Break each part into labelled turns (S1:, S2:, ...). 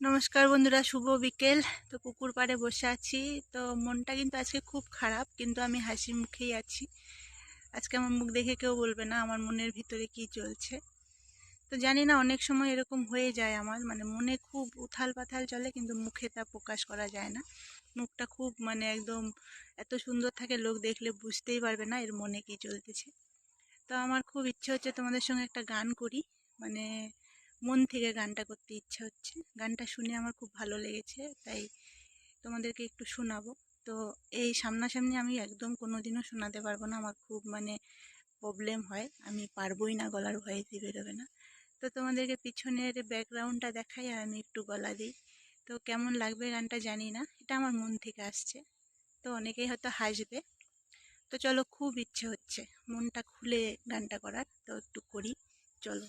S1: নমস্কার বন্ধুরা, শুভ বিকেল। তো পুকুর পাড়ে বসে আছি। তো মনটা কিন্তু আজকে খুব খারাপ, কিন্তু আমি হাসি মুখেই আছি। আজকে আমার মুখ দেখে কেউ বলবে না আমার মনের ভিতরে কি চলছে। তো জানি না, অনেক সময় এরকম হয়ে যায় আমার। মানে মনে খুব উথাল পাথাল চলে, কিন্তু মুখে তা প্রকাশ করা যায় না। মুখটা খুব মানে একদম এত সুন্দর থাকে, লোক দেখলে বুঝতেই পারবে না এর মনে কি চলতেছে। তো আমার খুব ইচ্ছে হচ্ছে তোমাদের সঙ্গে একটা গান করি। মানে মন থেকে গানটা করতে ইচ্ছে হচ্ছে। গানটা শুনে আমার খুব ভালো লেগেছে, তাই তোমাদেরকে একটু শোনাবো। তো এই সামনাসামনি আমি একদম কোনো দিনও শোনাতে পারব না, আমার খুব মানে প্রবলেম হয়, আমি পারবোই না গলার ভয়েসই বেরোবে না। তো তোমাদেরকে পিছনের ব্যাকগ্রাউন্ডটা দেখাই আর আমি একটু গলা দিই। তো কেমন লাগবে গানটা জানি না, এটা আমার মন থেকে আসছে। তো অনেকেই হয়তো হাসবে। তো চলো, খুব ইচ্ছে হচ্ছে, মনটা খুলে গানটা করার। তো একটু করি, চলো।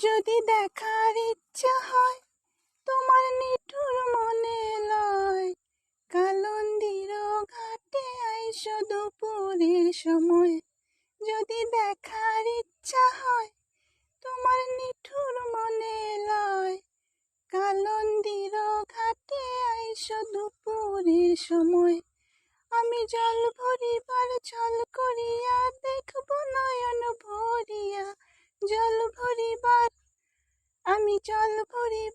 S1: যদি দেখার ইচ্ছা হয়, তোমার নিঠুর মনে লয়। কালন্দির ঘাটে আইসো দুপুরের সময়। যদি দেখার ইচ্ছা হয়, তোমার নিঠুর মনে লয়। কালন্দির ঘাটে আইসো দুপুরের সময়। আমি জল ভরিবার জল পরিবার আমি জল ভরি